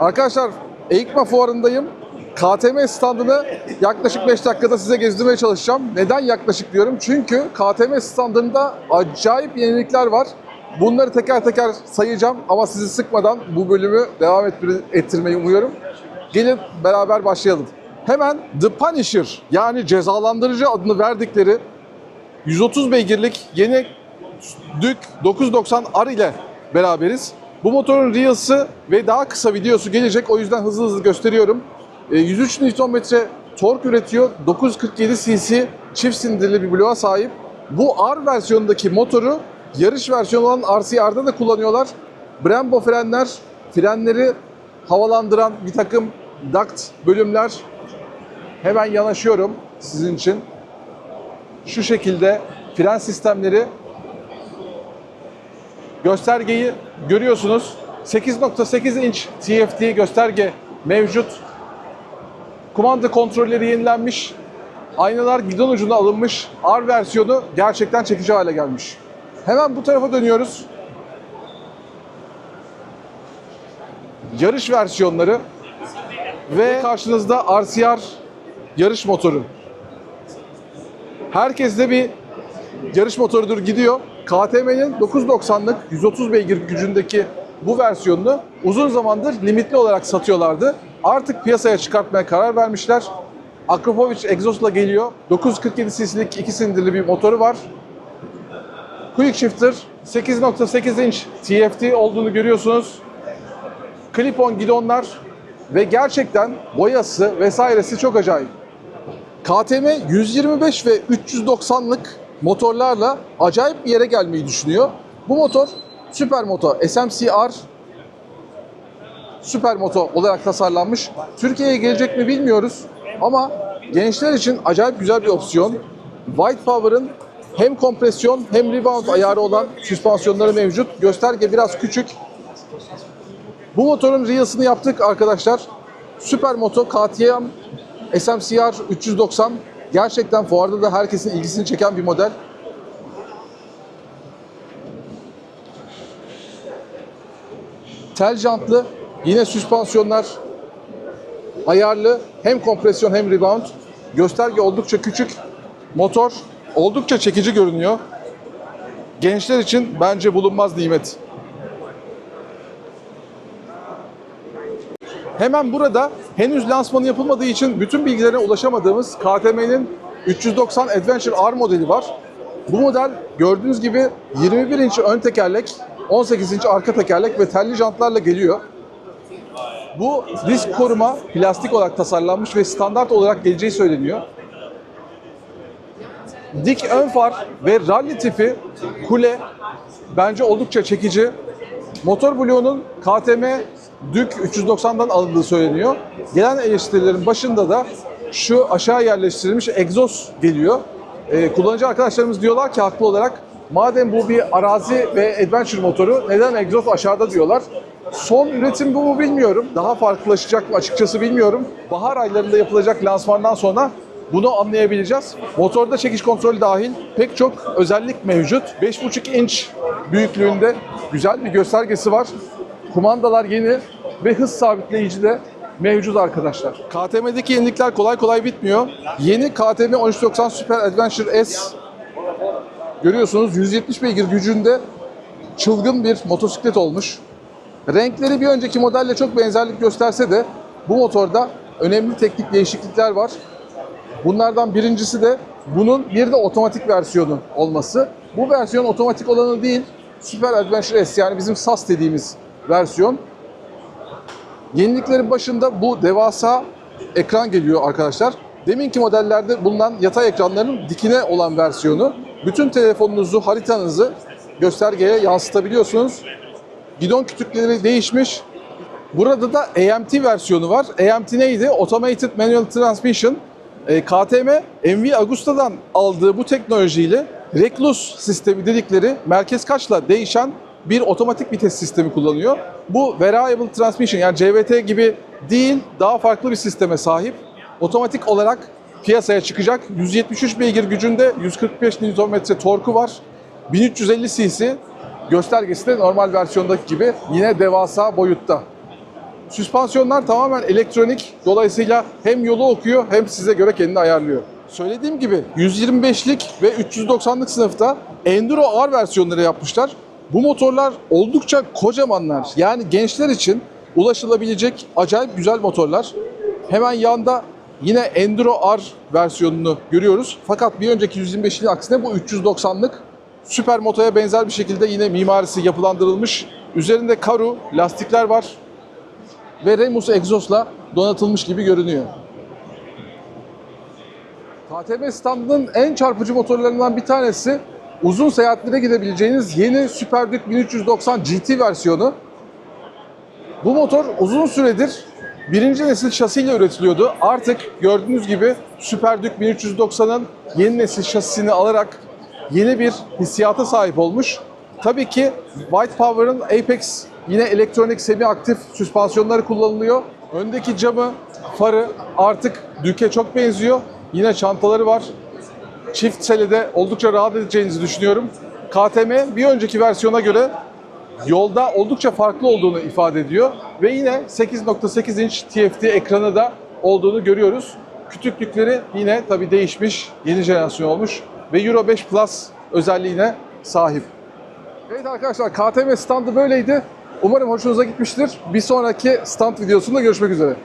Arkadaşlar EICMA fuarındayım. KTM standını yaklaşık 5 dakikada size gezdirmeye çalışacağım. Neden yaklaşık diyorum? Çünkü KTM standında acayip yenilikler var. Bunları teker teker sayacağım ama sizi sıkmadan bu bölümü devam ettir- ettirmeyi umuyorum. Gelin beraber başlayalım. Hemen The Punisher yani cezalandırıcı adını verdikleri 130 beygirlik yeni Dük 990 R ile beraberiz. Bu motorun Reels'ı ve daha kısa videosu gelecek. O yüzden hızlı hızlı gösteriyorum. E, 103 Nm tork üretiyor. 947 cc çift sindirli bir bloğa sahip. Bu R versiyonundaki motoru yarış versiyonu olan RCR'da da kullanıyorlar. Brembo frenler, frenleri havalandıran bir takım duct bölümler. Hemen yanaşıyorum sizin için. Şu şekilde fren sistemleri göstergeyi görüyorsunuz. 8.8 inç TFT gösterge mevcut. Kumanda kontrolleri yenilenmiş. Aynalar gidon ucuna alınmış. R versiyonu gerçekten çekici hale gelmiş. Hemen bu tarafa dönüyoruz. Yarış versiyonları ve karşınızda RCR yarış motoru. Herkes de bir yarış motorudur gidiyor. KTM'nin 990'lık 130 beygir gücündeki bu versiyonunu uzun zamandır limitli olarak satıyorlardı. Artık piyasaya çıkartmaya karar vermişler. Akrapovic egzozla geliyor. 947 cc'lik 2 sindirli bir motoru var. Quick Shifter 8.8 inç TFT olduğunu görüyorsunuz. Clip-on gidonlar ve gerçekten boyası vesairesi çok acayip. KTM 125 ve 390'lık motorlarla acayip bir yere gelmeyi düşünüyor. Bu motor süper moto SMCR süper moto olarak tasarlanmış. Türkiye'ye gelecek mi bilmiyoruz ama gençler için acayip güzel bir opsiyon. White Power'ın hem kompresyon hem rebound ayarı olan süspansiyonları mevcut. Gösterge biraz küçük. Bu motorun Reels'ını yaptık arkadaşlar. Süper Moto KTM SMCR 390 gerçekten fuarda da herkesin ilgisini çeken bir model. Tel jantlı, yine süspansiyonlar ayarlı, hem kompresyon hem rebound. Gösterge oldukça küçük. Motor oldukça çekici görünüyor. Gençler için bence bulunmaz nimet. Hemen burada henüz lansmanı yapılmadığı için bütün bilgilere ulaşamadığımız KTM'nin 390 Adventure R modeli var. Bu model gördüğünüz gibi 21 inç ön tekerlek, 18 inç arka tekerlek ve telli jantlarla geliyor. Bu disk koruma plastik olarak tasarlanmış ve standart olarak geleceği söyleniyor. Dik ön far ve rally tipi kule bence oldukça çekici. Motor bloğunun KTM Dük 390'dan alındığı söyleniyor. Gelen eleştirilerin başında da şu aşağı yerleştirilmiş egzoz geliyor. Ee, kullanıcı arkadaşlarımız diyorlar ki haklı olarak madem bu bir arazi ve adventure motoru neden egzoz aşağıda diyorlar. Son üretim bu mu bilmiyorum. Daha farklılaşacak mı açıkçası bilmiyorum. Bahar aylarında yapılacak lansmandan sonra bunu anlayabileceğiz. Motorda çekiş kontrolü dahil pek çok özellik mevcut. 5.5 inç büyüklüğünde güzel bir göstergesi var. Kumandalar yeni ve hız sabitleyici de mevcut arkadaşlar. KTM'deki yenilikler kolay kolay bitmiyor. Yeni KTM 1390 Super Adventure S görüyorsunuz 170 beygir gücünde çılgın bir motosiklet olmuş. Renkleri bir önceki modelle çok benzerlik gösterse de bu motorda önemli teknik değişiklikler var. Bunlardan birincisi de bunun bir de otomatik versiyonu olması. Bu versiyon otomatik olanı değil, Super Adventure S yani bizim SAS dediğimiz versiyon. Yeniliklerin başında bu devasa ekran geliyor arkadaşlar. Deminki modellerde bulunan yatay ekranların dikine olan versiyonu. Bütün telefonunuzu, haritanızı göstergeye yansıtabiliyorsunuz. Gidon kütükleri değişmiş. Burada da AMT versiyonu var. AMT neydi? Automated Manual Transmission. E, KTM MV Agusta'dan aldığı bu teknolojiyle Reclus sistemi dedikleri merkez kaçla değişen bir otomatik vites sistemi kullanıyor. Bu Variable Transmission yani CVT gibi değil daha farklı bir sisteme sahip. Otomatik olarak piyasaya çıkacak. 173 beygir gücünde 145 Nm torku var. 1350 cc göstergesi de normal versiyondaki gibi yine devasa boyutta. Süspansiyonlar tamamen elektronik. Dolayısıyla hem yolu okuyor hem size göre kendini ayarlıyor. Söylediğim gibi 125'lik ve 390'lık sınıfta Enduro ağır versiyonları yapmışlar. Bu motorlar oldukça kocamanlar. Yani gençler için ulaşılabilecek acayip güzel motorlar. Hemen yanda yine Enduro R versiyonunu görüyoruz. Fakat bir önceki 125'in aksine bu 390'lık Süper Moto'ya benzer bir şekilde yine mimarisi yapılandırılmış. Üzerinde Karu lastikler var ve Remus egzozla donatılmış gibi görünüyor. KTM standının en çarpıcı motorlarından bir tanesi uzun seyahatlere gidebileceğiniz yeni Super Duke 1390 GT versiyonu. Bu motor uzun süredir birinci nesil şasiyle üretiliyordu. Artık gördüğünüz gibi Super Duke 1390'ın yeni nesil şasisini alarak yeni bir hissiyata sahip olmuş. Tabii ki White Power'ın Apex yine elektronik semi aktif süspansiyonları kullanılıyor. Öndeki camı, farı artık Duke'e çok benziyor. Yine çantaları var. Çift selede oldukça rahat edeceğinizi düşünüyorum. KTM bir önceki versiyona göre yolda oldukça farklı olduğunu ifade ediyor. Ve yine 8.8 inç TFT ekranı da olduğunu görüyoruz. Kütüklükleri yine tabii değişmiş, yeni jenerasyon olmuş ve Euro 5 Plus özelliğine sahip. Evet arkadaşlar KTM standı böyleydi. Umarım hoşunuza gitmiştir. Bir sonraki stand videosunda görüşmek üzere.